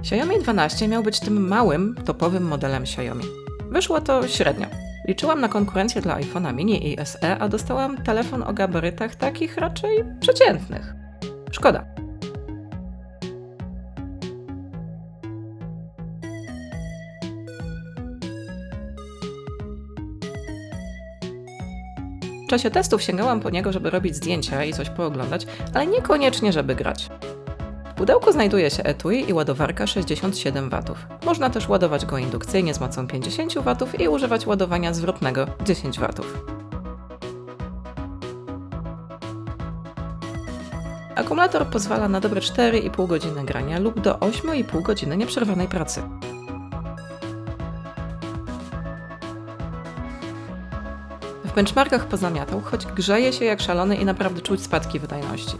Xiaomi 12 miał być tym małym, topowym modelem Xiaomi. Wyszło to średnio. Liczyłam na konkurencję dla iPhone'a mini i SE, a dostałam telefon o gabarytach takich raczej przeciętnych. Szkoda. W czasie testów sięgałam po niego, żeby robić zdjęcia i coś pooglądać, ale niekoniecznie, żeby grać. Pudełku znajduje się etui i ładowarka 67 W. Można też ładować go indukcyjnie z mocą 50 W i używać ładowania zwrotnego 10 W. Akumulator pozwala na dobre 4,5 godziny grania lub do 8,5 godziny nieprzerwanej pracy. W benchmarkach pozamiatał, choć grzeje się jak szalony i naprawdę czuć spadki wydajności.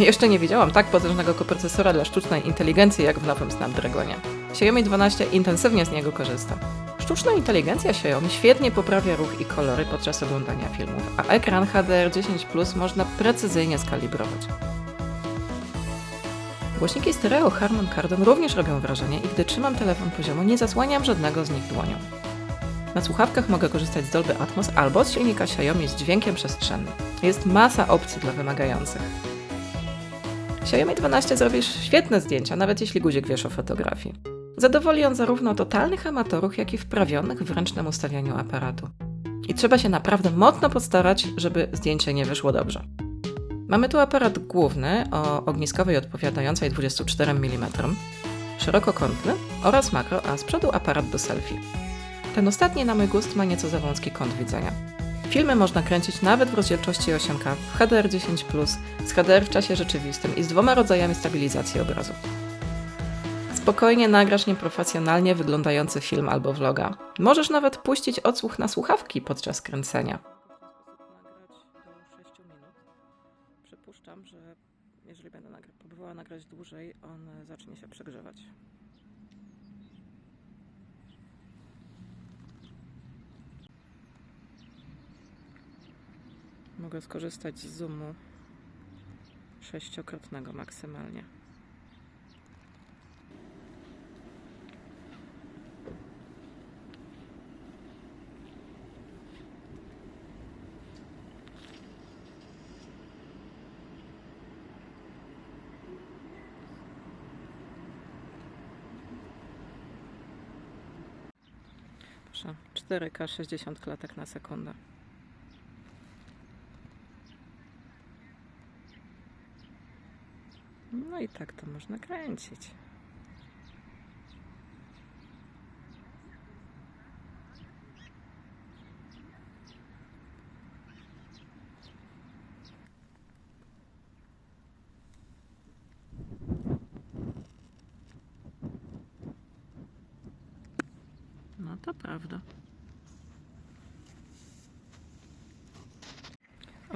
Jeszcze nie widziałam tak potężnego koprocesora dla sztucznej inteligencji jak w nowym Snapdragonie. Xiaomi 12 intensywnie z niego korzysta. Sztuczna inteligencja Xiaomi świetnie poprawia ruch i kolory podczas oglądania filmów, a ekran HDR10 Plus można precyzyjnie skalibrować. Głośniki stereo Harman Kardon również robią wrażenie i gdy trzymam telefon poziomo, nie zasłaniam żadnego z nich dłonią. Na słuchawkach mogę korzystać z Dolby Atmos albo z silnika Xiaomi z dźwiękiem przestrzennym. Jest masa opcji dla wymagających. Xiaomi 12 zrobisz świetne zdjęcia, nawet jeśli guzik wiesz o fotografii. Zadowoli on zarówno totalnych amatorów, jak i wprawionych w ręcznym ustawianiu aparatu. I trzeba się naprawdę mocno postarać, żeby zdjęcie nie wyszło dobrze. Mamy tu aparat główny o ogniskowej odpowiadającej 24 mm, szerokokątny oraz makro, a z przodu aparat do selfie. Ten ostatni na mój gust ma nieco za wąski kąt widzenia. Filmy można kręcić nawet w rozdzielczości 8K, w HDR10+, z HDR w czasie rzeczywistym i z dwoma rodzajami stabilizacji obrazu. Spokojnie nagrasz nieprofesjonalnie wyglądający film albo vloga. Możesz nawet puścić odsłuch na słuchawki podczas kręcenia. Przypuszczam, że jeżeli będę próbowała nagrać dłużej, on zacznie się przegrzewać. Mogę skorzystać z zoomu sześciokrotnego maksymalnie. Proszę, 4K 60 klatek na sekundę. No i tak to można kręcić. No to prawda.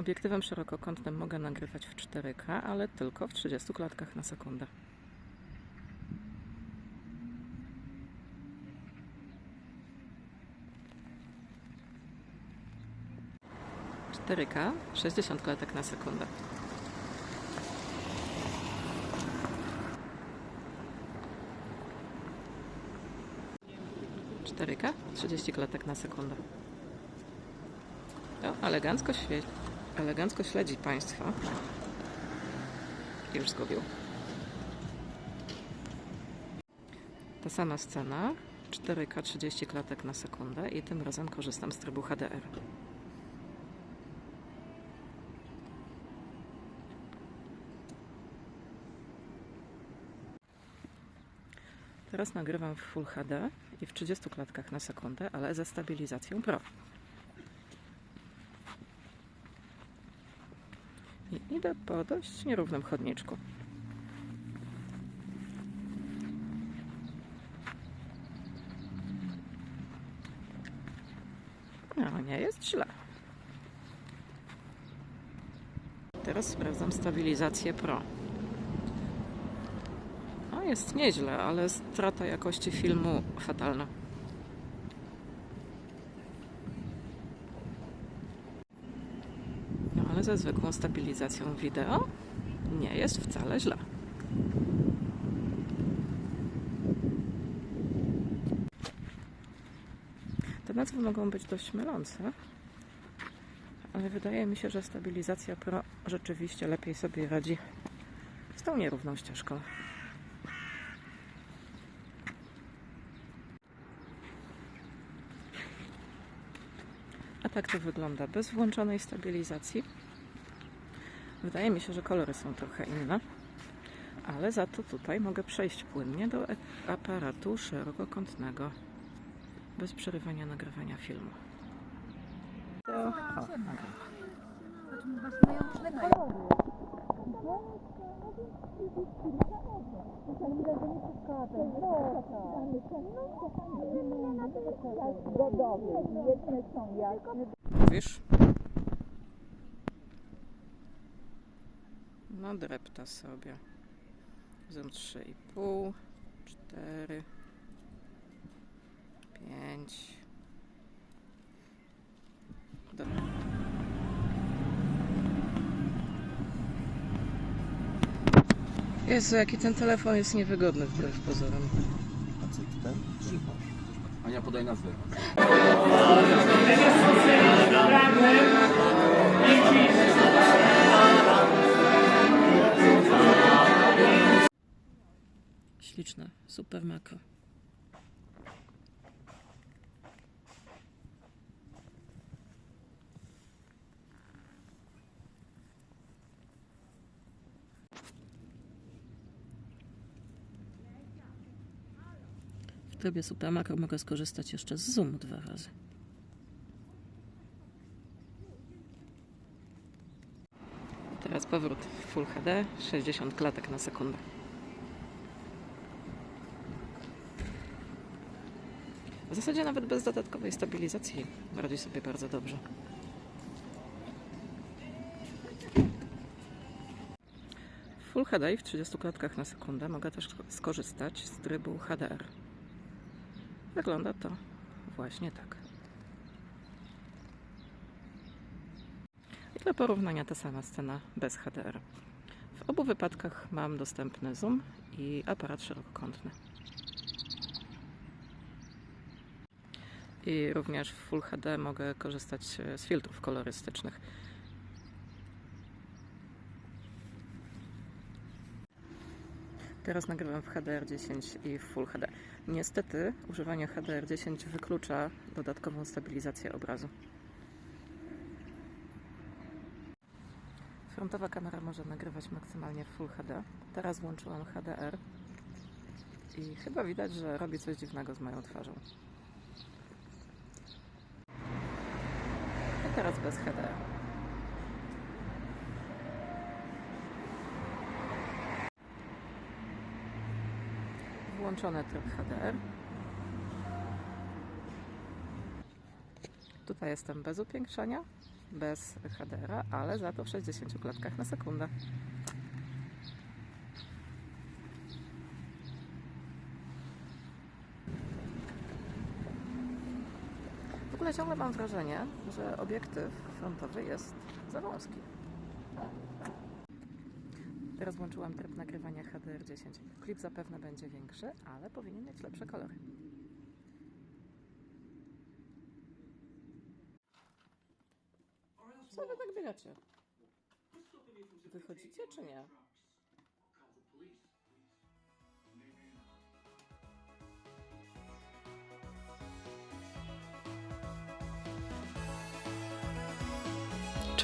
Obiektywem szerokokątnym mogę nagrywać w 4K, ale tylko w 30 klatkach na sekundę. Cztery K, 60 klatek na sekundę. Cztery K, 30 klatek na sekundę. To elegancko świeci. Elegancko śledzi Państwa. Już zgubił. Ta sama scena, 4K 30 klatek na sekundę i tym razem korzystam z trybu HDR. Teraz nagrywam w Full HD i w 30 klatkach na sekundę, ale ze stabilizacją Pro. I idę po dość nierównym chodniczku. No, nie jest źle. Teraz sprawdzam stabilizację Pro. No, jest nieźle, ale strata jakości filmu fatalna. ze zwykłą stabilizacją wideo nie jest wcale źle. Te nazwy mogą być dość mylące, ale wydaje mi się, że stabilizacja Pro rzeczywiście lepiej sobie radzi z tą nierówną ścieżką. A tak to wygląda bez włączonej stabilizacji. Wydaje mi się, że kolory są trochę inne, ale za to tutaj mogę przejść płynnie do e- aparatu szerokokątnego bez przerywania nagrywania filmu. To, o, nagrywa. No drepta sobie. Zoom 3,5, 4, 5. Dobra. Jezu, jaki ten telefon jest niewygodny wbrew pozorom. A co ten? Ania, podaj nazwę. Śliczne, super makro. W trybie super makro mogę skorzystać jeszcze z zoomu dwa razy. Teraz powrót w Full HD, 60 klatek na sekundę. W zasadzie nawet bez dodatkowej stabilizacji radzi sobie bardzo dobrze. Full HD w 30 klatkach na sekundę mogę też skorzystać z trybu HDR. Wygląda to właśnie tak. I dla porównania ta sama scena bez HDR. W obu wypadkach mam dostępny zoom i aparat szerokokątny. I również w Full HD mogę korzystać e, z filtrów kolorystycznych. Teraz nagrywam w HDR10 i w Full HD. Niestety używanie HDR10 wyklucza dodatkową stabilizację obrazu. Frontowa kamera może nagrywać maksymalnie w Full HD. Teraz włączyłam HDR i chyba widać, że robi coś dziwnego z moją twarzą. Teraz bez HDR. Włączony tryb HDR. Tutaj jestem bez upiększania, bez HDR-a, ale za to w 60 klatkach na sekundę. Ogóle ciągle mam wrażenie, że obiektyw frontowy jest za wąski. Teraz włączyłam tryb nagrywania HDR10. Klip zapewne będzie większy, ale powinien mieć lepsze kolory. Co wy tak biegacie? Wychodzicie czy nie?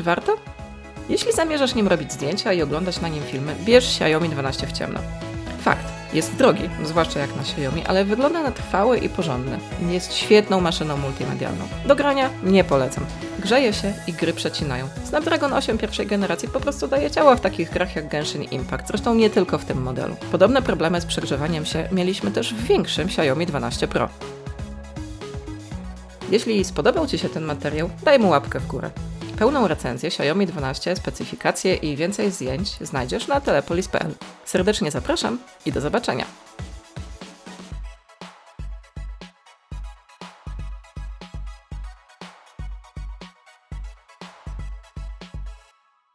Czy warto? Jeśli zamierzasz nim robić zdjęcia i oglądać na nim filmy, bierz Xiaomi 12 w ciemno. Fakt, jest drogi, zwłaszcza jak na Xiaomi, ale wygląda na trwały i porządny. Jest świetną maszyną multimedialną. Do grania nie polecam. Grzeje się i gry przecinają. Snapdragon 8 pierwszej generacji po prostu daje ciała w takich grach jak Genshin Impact, zresztą nie tylko w tym modelu. Podobne problemy z przegrzewaniem się mieliśmy też w większym Xiaomi 12 Pro. Jeśli spodobał Ci się ten materiał, daj mu łapkę w górę. Pełną recenzję Xiaomi 12, specyfikacje i więcej zdjęć znajdziesz na telepolis.pl. Serdecznie zapraszam i do zobaczenia.